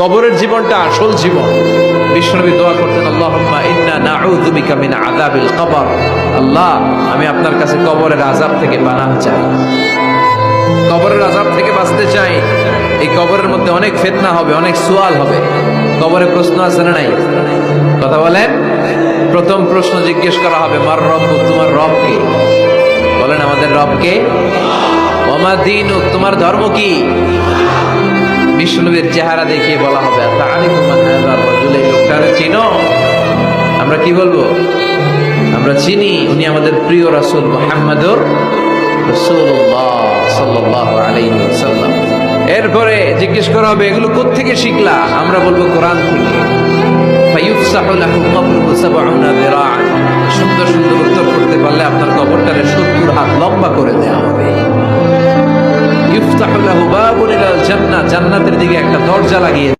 কবরের জীবনটা আসল জীবন। বিশ্বনবী দোয়া করতেন, আল্লাহুম্মা আল্লাহ, আমি আপনার কাছে কবরের আযাব থেকে পানাহ চাই। কবরের আযাব থেকে বাঁচতে চাই, এই কবরের মধ্যে অনেক ফিতনা হবে, অনেক সুয়াল হবে। কবরে প্রশ্ন আছে না নাই? কথা বলেন। প্রথম প্রশ্ন জিজ্ঞেস করা হবে, মার রব, তোমার রব কে? বলেন, আমাদের রব কে? তোমার ধর্ম কি? বিষ্ণুবীর চেহারা দেখিয়ে বলা হবে চিনো? আমরা কি বলব? আমরা চিনি, উনি আমাদের প্রিয় রাসূল আলাইহি এরপরে জিজ্ঞেস করা হবে, এগুলো কোত্থেকে শিখলা? আমরা বলব, কোরআন থেকে। আপনার কবরটারে 70 হাত লম্বা করে দেওয়া হবে। জান্নাহ জান্নাতের দিকে একটা দরজা লাগিয়ে